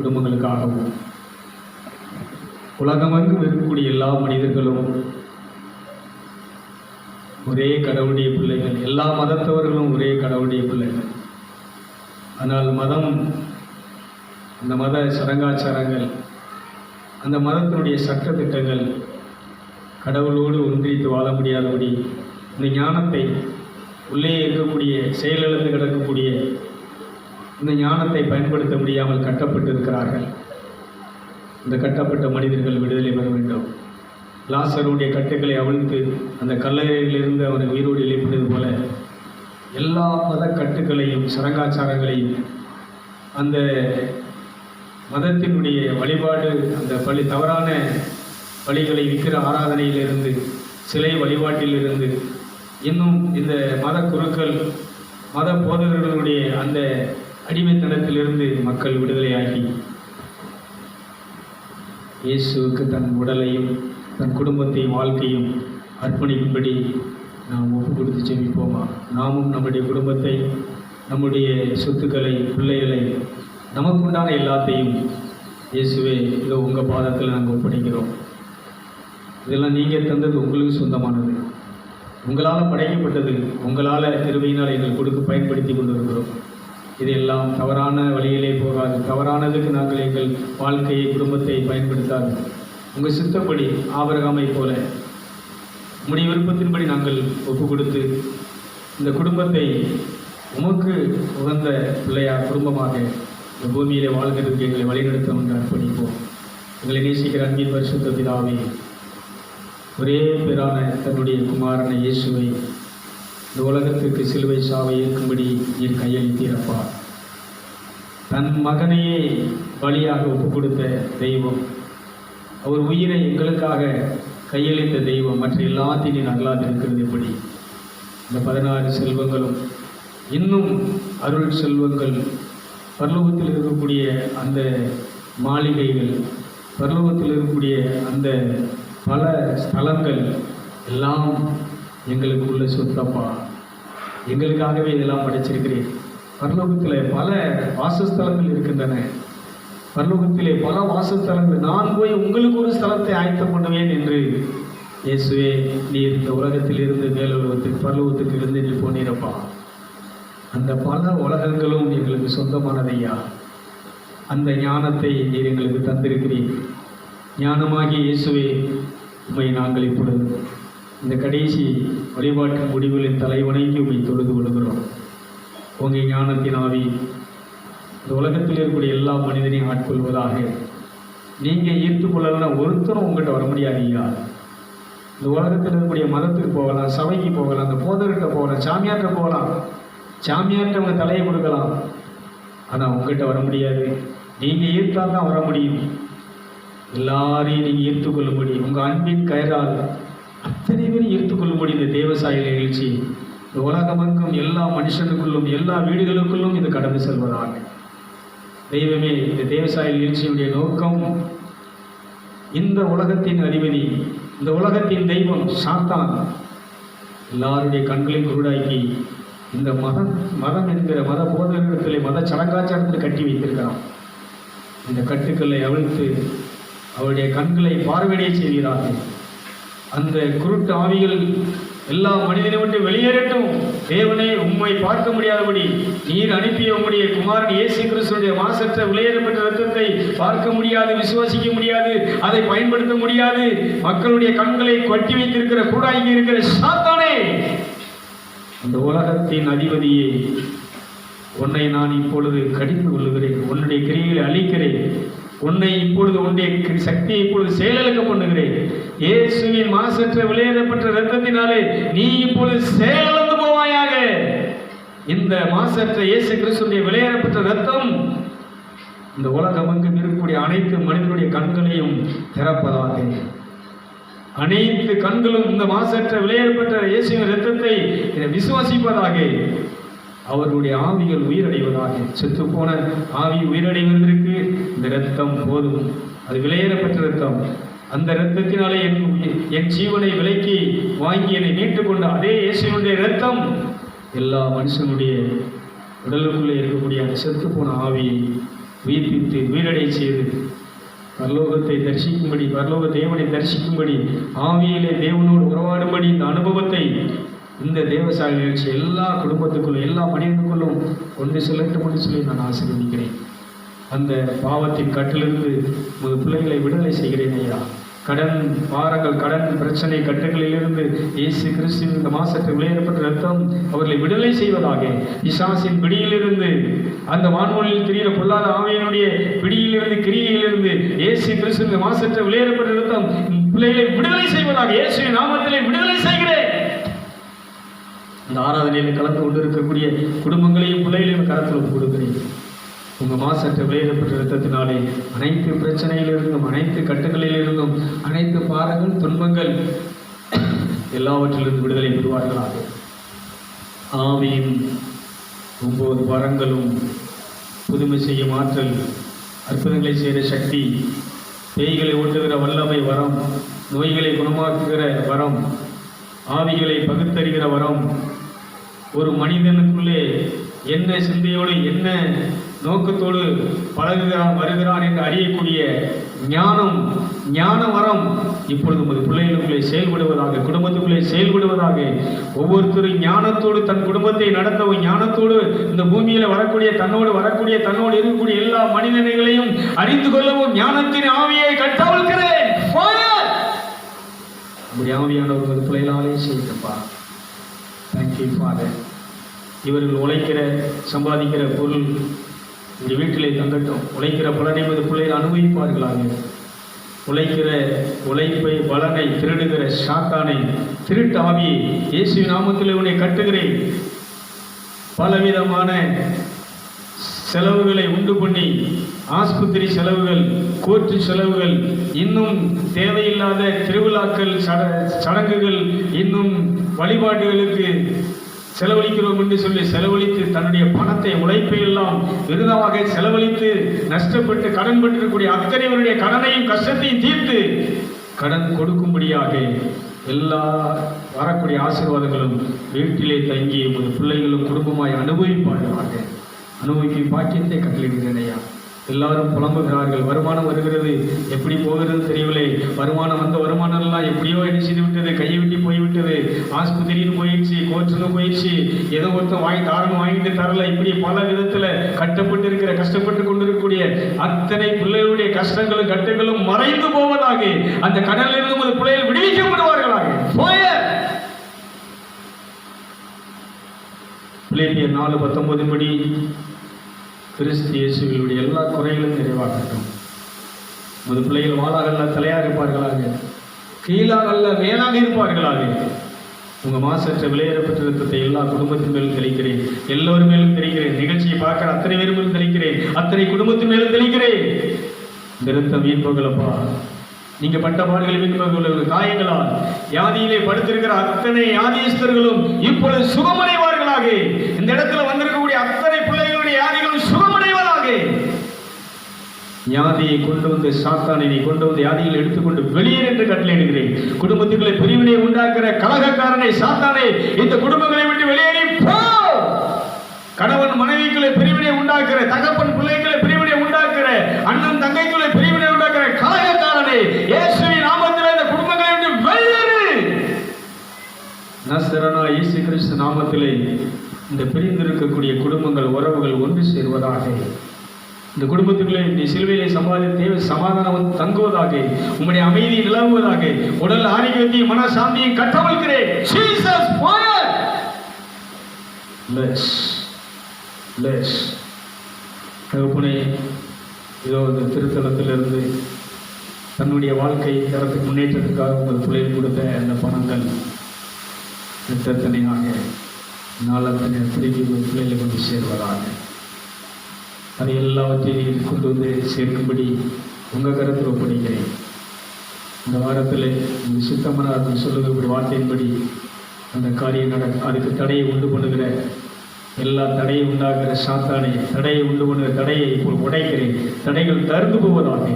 குடும்பங்களுக்காகவும். உலகமெங்கும் இருக்கக்கூடிய எல்லா மனிதர்களும் ஒரே கடவுளுடைய பிள்ளைகள். எல்லா மதத்தவர்களும் ஒரே கடவுளுடைய பிள்ளைகள். ஆனால் மதம் அந்த மத சடங்காச்சாரங்கள் அந்த மதத்தினுடைய சட்ட திட்டங்கள் கடவுளோடு ஒன்றித்து வாழ முடியாதபடி இந்த ஞானத்தை உள்ளே இருக்கக்கூடிய செயலிழந்து கிடக்கக்கூடிய இந்த ஞானத்தை பயன்படுத்த முடியாமல் கட்டப்பட்டிருக்கிறார்கள். இந்த கட்டப்பட்ட மனிதர்கள் விடுதலை பெற வேண்டும். லாசருடைய கட்டுகளை அவிழ்த்து அந்த கல்லறையிலிருந்து அவனை உயிரோடு எழுப்பினது போல எல்லா மத கட்டுகளையும் சரங்காச்சாரங்களையும் அந்த மதத்தினுடைய வழிபாடு அந்த பழி தவறான வழிகளை விற்கிற ஆராதனையிலிருந்து சிலை வழிபாட்டிலிருந்து இன்னும் இந்த மத குருக்கள் மத போதகர்களுடைய அந்த அடிமைத்தனத்திலிருந்து மக்கள் விடுதலையாகி இயேசுவுக்கு தன் உடலையும் தன் குடும்பத்தையும் வாழ்க்கையும் அர்ப்பணிக்கும்படி நாம் ஒப்பு கொடுத்து ஜெபிப்போமா? நாமும் நம்முடைய குடும்பத்தை நம்முடைய சொத்துக்களை பிள்ளைகளை நமக்குண்டான எல்லாத்தையும் இயேசுவே இதோ உங்கள் பாதத்தில் நாங்கள் ஒப்படைக்கிறோம். இதெல்லாம் நீங்கள் தந்தது உங்களுக்கு சொந்தமானது. உங்களால் படைக்கப்பட்டது உங்களால் திருவையினால் எங்கள் கொடுக்க பயன்படுத்தி கொண்டு இருக்கிறோம் இதையெல்லாம் தவறான வழியிலே போகாது. தவறானதுக்கு நாங்கள் எங்கள் வாழ்க்கையை குடும்பத்தை பயன்படுத்தாது. உங்கள் சித்தப்படி ஆபரகாமை போல. உடைய விருப்பத்தின்படி நாங்கள் ஒப்பு கொடுத்து இந்த குடும்பத்தை உமக்கு உகந்த பிள்ளையார் குடும்பமாக இந்த பூமியிலே வாழ்கிறதுக்கு எங்களை வழிநடத்த ஒன்று அர்ப்பணிப்போம். எங்களை நேசிக்கிற அன்பின் பரிசுத்த பிதாவே ஒரே பேரான தன்னுடைய குமாரனை இயேசுவை இந்த உலகத்திற்கு சிலுவை சாவை ஏற்கும்படி என் கையளித்தீரப்பா தன் மகனையே பலியாக ஒப்பு கொடுத்த தெய்வம். அவர் உயிரை எங்களுக்காக கையளித்த தெய்வம். மற்ற எல்லாத்தையும் நீர் இருக்கிறது எப்படி? இந்த பதினாறு செல்வங்களும் இன்னும் அருள் செல்வங்கள் பர்லோகத்தில் இருக்கக்கூடிய அந்த மாளிகைகள் பர்லோகத்தில் இருக்கக்கூடிய அந்த பல ஸ்தலங்கள் எல்லாம் எங்களுக்கு உள்ள சொத்தப்பா. எங்களுக்காகவே இதெல்லாம் படிச்சிருக்கிறேன் பரலோகத்திலே பல வாசஸ்தலங்கள் இருக்கின்றன. பரலோகத்திலே பல வாசஸ்தலங்கள். நான் போய் உங்களுக்கு ஒரு ஸ்தலத்தை ஆயத்தம் பண்ணுவேன் என்று இயேசுவே நீ இந்த உலகத்தில் இருந்து மேலுலகத்துக்கு பரலோகத்துக்கு இருந்து நீ போனிருப்பா. அந்த பல உலகங்களும் எங்களுக்கு சொந்தமானதையா? அந்த ஞானத்தை நீர் எங்களுக்கு தந்திருக்கிறீர். ஞானமாகிய இயேசுவே உண்மை நாங்கள் இப்பொழுது இந்த கடைசி வழிபாட்டு முடிவுகளின் தலைவனைக்கு உம்மை தொழுது கொள்கிறோம் உங்கள் ஞானத்தின் ஆவி இந்த உலகத்தில் இருக்கக்கூடிய எல்லா மனிதனையும் ஆட்கொள்வதாக. நீங்கள் ஈர்த்து ஒருத்தரும் உங்கள்கிட்ட வர முடியாது ஐயா இந்த உலகத்தில் இருக்கக்கூடிய மதத்துக்கு போகலாம் சபைக்கு போகலாம் அந்த போதர்கிட்ட போகலாம் சாமியார்கிட்ட போகலாம். சாமியார்கிட்ட அவங்க தலையை கொடுக்கலாம். ஆனால் உங்கள்கிட்ட வர முடியாது. நீங்கள் ஈர்த்தால் தான் வர முடியும். எல்லாரையும் நீங்கள் ஈர்த்து கொள்ளும்படி உங்கள் அன்பின் கயிறால் அத்தனை பேரும் ஈர்த்துக்கொள்ள முடியுது இந்த தேவசாய நிகழ்ச்சி இந்த உலகமெங்கும் எல்லா மனுஷனுக்குள்ளும் எல்லா வீடுகளுக்குள்ளும் இது கடந்து செல்வதாக. தெய்வமே இந்த தேவசாய நிகழ்ச்சியுடைய நோக்கம் இந்த உலகத்தின் அதிபதி இந்த உலகத்தின் தெய்வம் சாத்தான். எல்லாருடைய கண்களையும் குருடாக்கி இந்த மதம் மதம் என்கிற மத போதகத்திலே மத சடங்காச்சாரத்தில் கட்டி வைத்திருக்கிறான். இந்த கட்டுக்களை அவிழ்த்து அவருடைய கண்களை பார்வையிடையே செய்கிறார்கள். அந்த குருட்டு ஆவிகள் எல்லா மனிதனை விட்டு வெளியேறட்டும். தேவனே உம்மை பார்க்க முடியாதபடி நீர் அனுப்பிய உம்முடைய குமாரன் இயேசு கிறிஸ்துடைய மாசற்ற விளையேறப்பட்ட ரத்தத்தை பார்க்க முடியாது விசுவாசிக்க முடியாது அதை பயன்படுத்த முடியாது. மக்களுடைய கண்களை கொட்டி வைத்திருக்கிற கூடாங்கி இருக்கிற சாத்தானே! அந்த உலகத்தின் அதிபதியே உன்னை நான் இப்பொழுது கடிந்து கொள்ளுகிறேன். உன்னுடைய கிரியை அழிக்கிறேன். உன்னை இப்பொழுது உன்னுடைய சக்தியை இப்பொழுது செயலிழக்க பண்ணுகிறேன். இயேசுவின் மாசற்ற விளையாடப்பட்ட ரத்தத்தினாலே நீ இப்பொழுது செயலந்து போவாயாக. இந்த மாசற்ற இயேசு கிறிஸ்துடைய விளையாடப்பட்ட ரத்தம் இந்த உலகம் எங்கும் இருக்கக்கூடிய அனைத்து மனிதனுடைய கண்களையும் திறப்பதாக. அனைத்து கண்களும் இந்த மாசற்ற விளையாடப்பட்ட இயேசுவின் ரத்தத்தை விசுவாசிப்பதாக. அவர்களுடைய ஆவிகள் உயிரடைவதாக. செத்து போன ஆவி உயிரடைவதற்கு இந்த ரத்தம் போதும். அது விலையேறப்பட்ட ரத்தம் அந்த இரத்தத்தினாலே என் என் ஜீவனை விலைக்கு வாங்கி என்னை மீட்டுக்கொண்ட அதே இயேசுவினுடைய இரத்தம் எல்லா மனுஷனுடைய உடலுக்குள்ளே இருக்கக்கூடிய அந்த செத்து போன ஆவியை உயிர்ப்பித்து உயிரடை செய்து பரலோகத்தை தரிசிக்கும்படி பரலோக தேவனை தரிசிக்கும்படி ஆவியிலே தேவனோடு உறவாடும்படி இந்த அனுபவத்தை இந்த தேவசாலை நிகழ்ச்சி எல்லா குடும்பத்துக்குள்ளும் எல்லா மனிதனுக்குள்ளும் கொண்டு செல்லட்டும் என்று சொல்லி நான் ஆசீர்வதிக்கிறேன். அந்த பாவத்தின் கட்டிலிருந்து உங்கள் பிள்ளைகளை விடுதலை செய்கிறேன் ஐயா. கடன் பாரங்கள் கடன் பிரச்சனை கட்டுகளிலிருந்து இயேசு கிறிஸ்துவின் இந்த மாசத்தில் விளையாடப்பட்ட ரத்தம் அவர்களை விடுதலை செய்வதாக இசாசின் பிடியிலிருந்து அந்த வான்மொழியில் தெரிகிற பொல்லாத ஆவியனுடைய பிடியிலிருந்து கிரியிலிருந்து இயேசு கிறிஸ்து இந்த மாசத்தில் விளையாடப்பட்ட ரத்தம் பிள்ளைகளை விடுதலை செய்வதாக இயேசுவின் நாமத்திலே விடுதலை செய்கிறேன். இந்த ஆராதனையில் கலந்து கொண்டிருக்கக்கூடிய குடும்பங்களையும் பிள்ளைகளையும் கரத்தில் ஒப்புக் கொடுக்கிறேன். உங்க மாசற்ற வெளியிடப்பட்ட ரத்தத்தினாலே அனைத்து பிரச்சனையிலிருந்தும் அனைத்து கட்டுகளிலிருந்தும் அனைத்து பாரங்கள் துன்பங்கள் எல்லாவற்றிலிருந்து விடுதலை பெறுவார்களாக. ஆவியின் ஒன்பது வரங்களும் புதுமை செய்யும் ஆற்றல் அற்புதங்களை செய்கிற சக்தி பேய்களை ஓட்டுகிற வல்லமை வரம் நோய்களை குணமாக்குகிற வரம் ஆவிகளை பகுத்தறிகிற வரம் ஒரு மனிதனுக்குள்ளே என்ன சிந்தையோடு என்ன நோக்கத்தோடு பழகுகிறான் வருகிறான் என்று அறியக்கூடிய ஞானம் ஞான வரம் இப்பொழுது நமது பிள்ளைகளுக்குள்ளே செயல்படுவதாக குடும்பத்துக்குள்ளே செயல்படுவதாக ஒவ்வொருத்தரும் ஞானத்தோடு தன் குடும்பத்தை நடத்தவும் ஞானத்தோடு இந்த பூமியில் வரக்கூடிய தன்னோடு வரக்கூடிய தன்னோடு இருக்கக்கூடிய எல்லா மனிதர்களையும் அறிந்து கொள்ளவும் ஞானத்தின் ஆவியை கட்டவிழ்கிறேன் Fire! ஆவியானவர் உங்கள் பிள்ளைகளாலே செய்தப்பா. தேங்க்யூ ஃபாதர் இவர்கள் உழைக்கிற சம்பாதிக்கிற பொருள் இந்த வீட்டிலே தங்கட்டும். உழைக்கிற பலனை மது பிள்ளைகள் அனுபவிப்பார்களாக உழைக்கிற உழைப்பை பலனை திருடுகிற சாத்தானை திருட்டு இயேசு நாமத்தில் உன்னை கட்டுகிறேன். பலவிதமான செலவுகளை உண்டு பண்ணி ஆஸ்பத்திரி செலவுகள் கோர்ட்டு செலவுகள் இன்னும் தேவையில்லாத திருவிழாக்கள் சட சடங்குகள் இன்னும் வழிபாடுகளுக்கு செலவழிக்கிறோம் என்று சொல்லி செலவழித்து தன்னுடைய பணத்தை உழைப்பை எல்லாம் விருதமாக செலவழித்து நஷ்டப்பட்டு கடன் பெற்றிருக்கக்கூடிய அத்தனைவருடைய கடனையும் கஷ்டத்தையும் தீர்த்து கடன் கொடுக்கும்படியாக எல்லா வரக்கூடிய ஆசீர்வாதங்களும் வீட்டிலே தங்கி உங்கள் பிள்ளைகளும் குடும்பமாய் அனுபவிப்பாடுவாங்க அனுபவிக்கும் பாக்கியத்தை கட்டளிடுகிறேனையா எல்லாரும் புலம்புகிறார்கள். வருமானம் வருகிறது. எப்படி போகிறது தெரியவில்லை. வருமானம் வந்த வருமானம் எல்லாம் எப்படியோ என்ன செய்து விட்டது? கையை விட்டு இருக்குது ஆஸ்பத்திரின்னு போயிடுச்சு கோர்ட்டுன்னு போயிடுச்சு. ஏதோ ஒருத்தன் வாங்கி தாரணம் வாங்கிட்டு தரல. இப்படி பல விதத்துல கட்டப்பட்டு இருக்கிற கஷ்டப்பட்டு கொண்டிருக்கக்கூடிய அத்தனை பிள்ளைகளுடைய கஷ்டங்களும் கட்டங்களும் மறைந்து போவதாக அந்த கடலிலிருந்து உமது பிள்ளைகள் விடுவிக்கப்படுவார்களாக. போய! பிள்ளைகள் நாலு பத்தொன்பது படி கிறிஸ்து இயேசுகளுடைய எல்லா குறைகளும் நிறைவாகட்டும். உமது பிள்ளைகள் வாழாகல்ல தலையாக இருப்பார்களாக. கீழாகல்ல மேலாக இருப்பார்களாக உங்க மாசற்ற விளையாடப்பட்ட ரத்தத்தை எல்லா குடும்பத்தின் மேலும் தெளிக்கிறேன். எல்லோரும் மேலும் தெளிக்கிறேன். நிகழ்ச்சியை பார்க்குற அத்தனை பேருமே மேலும் தெளிக்கிறேன். அத்தனை குடும்பத்தின் மேலும் தெளிக்கிறேன். இந்த மீன்பகலப்பா நீங்க பட்ட பாடுகள் மீன்பகல காயங்களால் யாதியிலே படுத்திருக்கிற அத்தனை யாதியஸ்தர்களும் இப்பொழுது சுகமடைவார்களாக. இந்த இடத்துல வந்திருக்கக்கூடிய அத்தனை வியாதியை கொண்டு வந்து சாத்தானை நீ கொண்டு வந்து யாதியில் எடுத்துக்கொண்டு வெளியே என்று கட்டளையிடுகிறேன் குடும்பத்துக்குள்ளே பிரிவினை உண்டாக்குற கலகக்காரனை சாத்தானை இந்த குடும்பங்களை விட்டு வெளியேறி போ! கணவன் மனைவிக்குள்ளே பிரிவினை உண்டாக்குற தகப்பன் பிள்ளைகளை பிரிவினை உண்டாக்குற அண்ணன் தங்கைக்குள்ளே பிரிவினை உண்டாக்குற கலகக்காரனை இயேசுவின் நாமத்தில் இந்த குடும்பங்களை விட்டு வெளியேறு! நசரனா இயேசு கிறிஸ்து நாமத்திலே இந்த பிரிந்திருக்கக்கூடிய குடும்பங்கள் உறவுகள் ஒன்று சேர்வதாக. இந்த குடும்பத்துக்குள்ளே நீ சிலுவையிலே சம்பாதி சமாதானம் வந்து தங்குவதாக உம்முடைய அமைதி நிலவுவதாக உடல் ஆரோக்கியத்தையும் மன சாந்தியும் கட்டவிழ்கிறேன் Jesus fire! Bless தகப்பனே இதோ இந்த திருத்தலத்திலிருந்து தன்னுடைய வாழ்க்கை தரத்துக்கு முன்னேற்றத்துக்காக உங்கள் பிள்ளைகள் கொடுத்த அந்த பணங்கள் நித்தத்தனையாக நாளத்தினர் திரும்பி உங்கள் பிள்ளைகளை கொண்டு சேர்வதாக. அதை எல்லாவற்றையும் கொண்டு வந்து சேர்க்கும்படி உங்கள் கருத்தில் ஒப்படைக்கிறேன். இந்த வாரத்தில் உங்கள் சொல்லுங்கள் சொல்லுகிற வார்த்தையின்படி அந்த காரியம் நட அதுக்கு தடையை உண்டு பண்ணுகிற எல்லா தடையை உண்டாகிற சாத்தானை தடையை உண்டு பண்ணுகிற தடையை இப்போ உடைக்கிறேன். தடைகள் தருந்து போவதாக.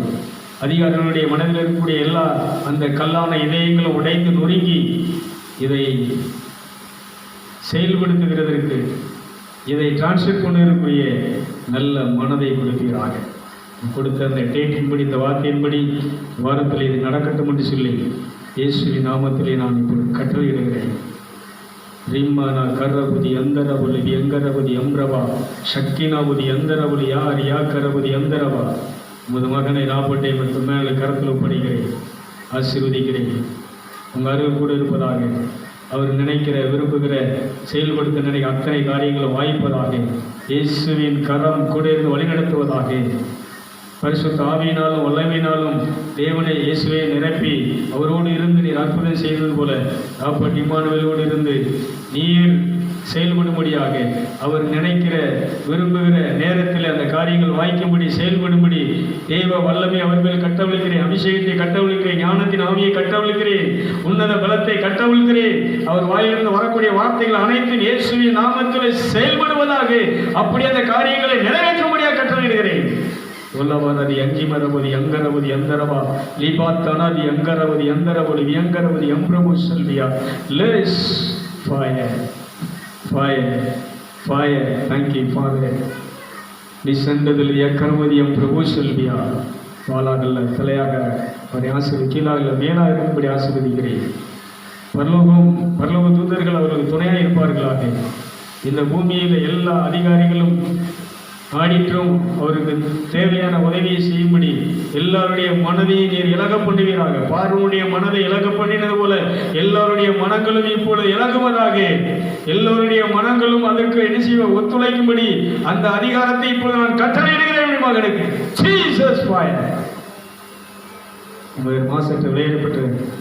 அதிகாரிகளுடைய மனதில் இருக்கக்கூடிய எல்லா அந்த கல்லான இதயங்களும் உடைந்து நொறுங்கி இதை செயல்படுத்துகிறதற்கு இதை டிரான்ஸ்லேட் பண்ணக்கூடிய நல்ல மனதை கொடுப்பீராக. கொடுத்த அந்த டேட்டின்படி இந்த வார்த்தையின்படி வாரத்தில் இது நடக்கட்டும் என்று சொல்லி இயேசுவின் நாமத்திலே நான் இப்பொழுது கட்டளையிடுகிறேன். ரிம்மன கர்ரபுதி அந்தரபுலி எங்கரபுதி எம்ரவா சக்கினாபுதி எந்தரபுலி யார் யா கரபுதி அந்தரவா உமது மகனை நாப்பட்டை மற்றும் மேலே கரத்தில் ஒப்படைக்கிறேன் ஆசீர்வதிக்கிறேன். உங்கள் அருகில் கூட இருப்பதாக அவர் நினைக்கிற விரும்புகிற செயல்படுத்த நினைக்கிற அத்தனை காரியங்களும் வாய்ப்பதாக இயேசுவின் கரம் கூட இருந்து வழிநடத்துவதாக. பரிசுத்த ஆவியினாலும் வல்லமையினாலும் தேவனை இயேசுவை நிரப்பி அவரோடு இருந்து நீர் அற்புதம் செய்தது போல அப்பட் இம்மானுவேலோடு இருந்து நீர் செயல்படும்படியாக அவர் நினைக்கிற விரும்புகிற நேரத்தில் அந்த காரியங்கள் வாய்க்கும்படி செயல்படும்படி தெய்வ வல்லமை அவர் மேல் கட்டவிழ்கிறேன் அபிஷேகத்தை கட்டவிழ்கிறேன் ஞானத்தின் ஆவியை கட்டவிழ்கிறேன் உன்னத பலத்தை கட்டவிழ்கிறேன் அவர் வாயிலிருந்து வரக்கூடிய வார்த்தைகள் அனைத்தும் இயேசுவின் நாமத்தில் செயல்படுவதாக அப்படி அந்த காரியங்களை நிறைவேற்றும்படியாக கட்டளையிடுகிறேன். சொல்லவனதி அஞ்சிமரபதி அங்கரபதி அந்தரபா லிபாத்தனதி அங்கரபதி அந்தரபதி வியங்கரபதி அம்பிரபு செல்வியா lace fire. fire fire thank you father நீ சென்றதில் எக்கரமதியம் பிரபு செல்வியா வாளாகல்ல தலையாக அவரை ஆசிரியர் கீழாக மேலாக இருக்கும்படி ஆசீர்வதிக்கிறேன் பரலோகம் பரலோக தூதர்கள் அவர்களுக்கு துணையாக இருப்பார்களாக இந்த பூமியில் எல்லா அதிகாரிகளும் ஆடிட்டும் அவருக்கு தேவையான உதவியை செய்யும்படி எல்லாருடைய மனதையும் நீர் இலக பண்ணுவீராக. பார்வனுடைய மனதை இலக பண்ணினது போல எல்லாருடைய மனங்களும் இப்பொழுது இலகுவதாக. எல்லோருடைய மனங்களும் அதற்கு என்ன செய்வ? ஒத்துழைக்கும்படி அந்த அதிகாரத்தை இப்பொழுது நான் கட்டளையிடுகிறேன் மகனுக்கு. Jesus fire. உமது மாசத்தில் விளையாடப்பட்ட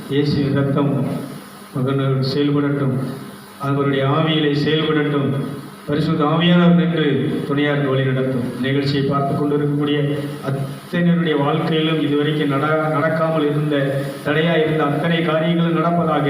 இயேசுவின் ரத்தம் மகன் செயல்படட்டும். அவருடைய ஆவியிலே செயல்படட்டும். பரிசுத்த ஆவியானவர் நின்று துணையார் வழி நடத்தும். நிகழ்ச்சியை பார்த்து கொண்டிருக்கக்கூடிய அத்தனையருடைய வாழ்க்கையிலும் இதுவரைக்கும் நட நடக்காமல் இருந்த தடையாக இருந்த அத்தனை காரியங்களும் நடப்பதாக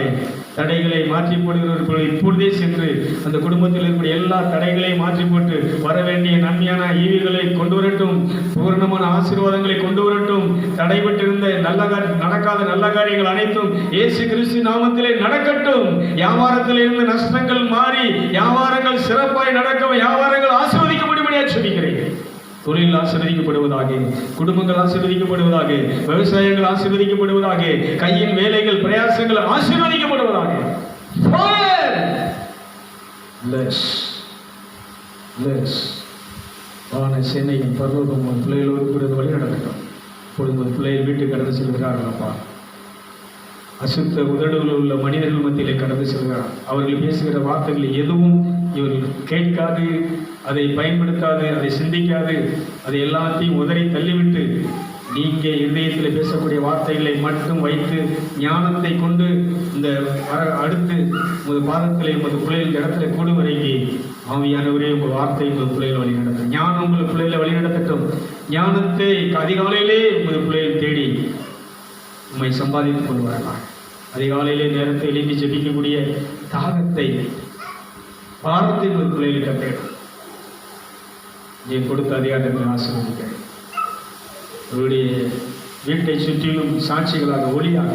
தடைகளை மாற்றி போடுகிறவர்கள் இப்பொழுதே சென்று அந்த குடும்பத்தில் இருக்கக்கூடிய எல்லா தடைகளையும் மாற்றி போட்டு வர வேண்டிய நன்மையான ஈவுகளை கொண்டு வரட்டும். பூரணமான ஆசீர்வாதங்களை கொண்டு வரட்டும். தடைபட்டிருந்த நல்ல நடக்காத நல்ல காரியங்கள் அனைத்தும் இயேசு கிறிஸ்து நாமத்திலே நடக்கட்டும். வியாபாரத்தில் இருந்து நஷ்டங்கள் மாறி வியாபாரங்கள் சிறப்பாய் நடக்க வியாபாரங்கள் ஆசிர்வதிக்க முடியும் சொல்லிக்கிறேன் தொழில் ஆசீர்வதிக்கப்படுவதாக குடும்பங்கள் ஆசீர்வதிக்கப்படுவதாக விவசாயங்கள் ஆசீர்வதிக்கப்படுவதாக கையின் வேலைகள் பிரயாசங்கள் ஆசீர்வதிக்கப்படுவதாக Fire! Bless. Bless. சென்னையின் பரலோகம் பிள்ளைகளோடு கூட வழி நடக்கட்டும் இப்பொழுது பிள்ளைகள் வீட்டுக்கு கடந்து செல்கிறார்கள் அப்பா அசுத்த உதடுகளில் உள்ள மனிதர்கள் மத்தியிலே கடந்து செல்கிறார் அவர்கள் பேசுகிற வார்த்தைகள் எதுவும் இவர்கள் கேட்காது அதை பயன்படுத்தாது அதை சிந்திக்காது அதை எல்லாத்தையும் உதறி தள்ளிவிட்டு நீங்கள் இதயத்தில் பேசக்கூடிய வார்த்தைகளை மட்டும் வைத்து ஞானத்தை கொண்டு இந்த வர- அடுத்து உமது பாதத்தில் உமது பிள்ளைகள் இடத்துல கூடும் வரைக்கும் ஆவியானவரே உங்கள் வார்த்தை உங்கள் பிள்ளைகளை வழிநடத்தும். ஞானம் உங்கள் பிள்ளைகளை வழிநடத்தட்டும். ஞானத்தை அதிகாலையிலே உமது பிள்ளைகள் தேடி உண்மை சம்பாதித்துக் கொண்டு வரலாம். அதிகாலையிலே நேரத்தை எழுந்தி ஜெபிக்கக்கூடிய தாகத்தை பாரத்தை உங்கள் பிள்ளைகளுக்கு கற்றுக்கணும் நீ கொடுத்த அதிகாரத்தை ஆசீர்வதிக்கிறேன். அவருடைய வீட்டை சுற்றிலும் சாட்சிகளாக ஒளியாக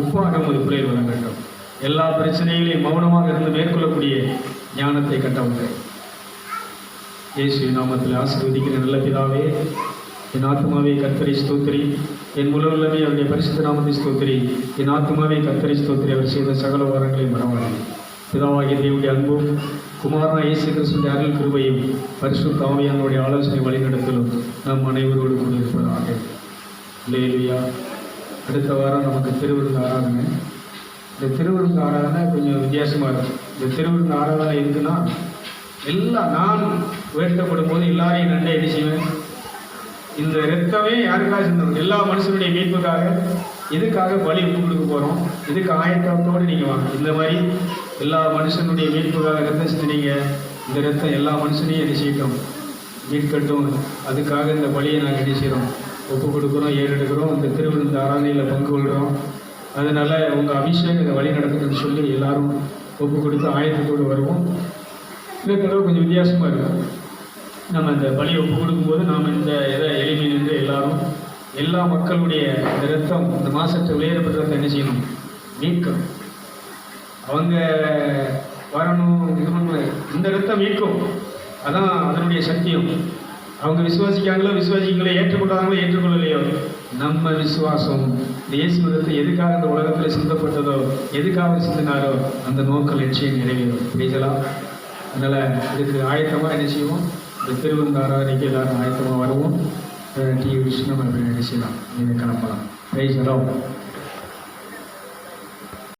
உப்பாக ஒரு பிள்ளைகள் வழங்கட்டும் எல்லா பிரச்சனைகளையும் மௌனமாக இருந்து மேற்கொள்ளக்கூடிய ஞானத்தை கட்டவுங்க இயேசு நாமத்தில் ஆசீர்வதிக்கிற நல்ல பிதாவே என் ஆத்மாவை கத்தரி ஸ்தோத்திரி. என் முழு அவருடைய பரிசுத்த நாமத்தை ஸ்தோத்திரி. என் ஆத்மாவை கத்தரி ஸ்தோத்திரி. அவர் செய்த சகல வாரங்களையும் மறவாடி பிதாவாகிய தேவனுடைய அன்பும் குமாரனா இயேசு கிறிஸ்துடைய அருள் கிருபையும் பரிசு ஆவியானுடைய ஆலோசனை வழிநடத்தலும் நம் அனைவரோடு கொண்டிருப்பதாக இல்லையா அடுத்த வாரம் நமக்கு திருவிருந்த ஆராதனை. இந்த திருவிருந்த ஆராதனை கொஞ்சம் வித்தியாசமாக இருக்கும் இந்த திருவிருந்த ஆராதனை எதுக்குன்னா எல்லாம் நான் உயர்த்தப்படும் போது எல்லாரையும் நன்றி என்ன செய்வேன்? இந்த ரத்தமே யாருக்காக சிந்தணும் எல்லா மனுஷனுடைய மீட்புக்காக இதுக்காக பலி கொடுக்க போகிறோம் இதுக்கு ஆயத்தத்தோடு நீங்கள் வாங்க. இந்த மாதிரி எல்லா மனுஷனுடைய மீட்புக்காக ரத்தம் சிந்தினீங்க. இந்த ரத்தம் எல்லா மனுஷனையும் என்ன செய்யட்டும்? மீட்கட்டும். அதுக்காக இந்த பலியை நாங்கள் என்ன செய்கிறோம் ஒப்பு கொடுக்குறோம் ஏறெடுக்கிறோம். இந்த திருவிருந்த ஆராதனையில் பங்கு கொள்கிறோம் அதனால் உங்கள் அபிஷேகம் இதை வழி நடக்குதுன்னு சொல்லி எல்லாரும் ஒப்பு கொடுத்து ஆயத்தத்தோடு வருவோம். இந்த தடவை கொஞ்சம் வித்தியாசமாக இருக்கும் நம்ம இந்த பலியை ஒப்பு கொடுக்கும்போது நாம் இந்த இதை எளிமை நின்று எல்லாரும் எல்லா மக்களுடைய இந்த ரத்தம் இந்த மாதத்தை விளையாடப்பட்ட ரத்தம் என்ன செய்யணும்? மீட்கணும். அவங்க வரணும் இது பண்ணணும். இந்த ரத்தம் மீட்கும் அதான் அதனுடைய சத்தியம். அவங்க விசுவாசிக்காங்களோ விசுவாசிக்கங்களோ ஏற்றுக்கொண்டாங்களோ ஏற்றுக்கொள்ளலையோ நம்ம விசுவாசம் இந்த இயேசு மதத்தை எதுக்காக இந்த உலகத்தில் சிந்தப்பட்டதோ எதுக்காக சிந்தினாரோ அந்த நோக்க லட்சியம் நிறைவேறும். பேசலாம் அதனால் இதுக்கு ஆயத்தமாக என்ன செய்வோம்? இந்த திருவந்தாரா இன்றைக்கி எல்லாரும் ஆயத்தமாக வருவோம். டி. விஷ்ணு நம்ம எப்படி என்ன செய்யலாம்? நீங்கள் கிளம்பலாம். பேசலாம்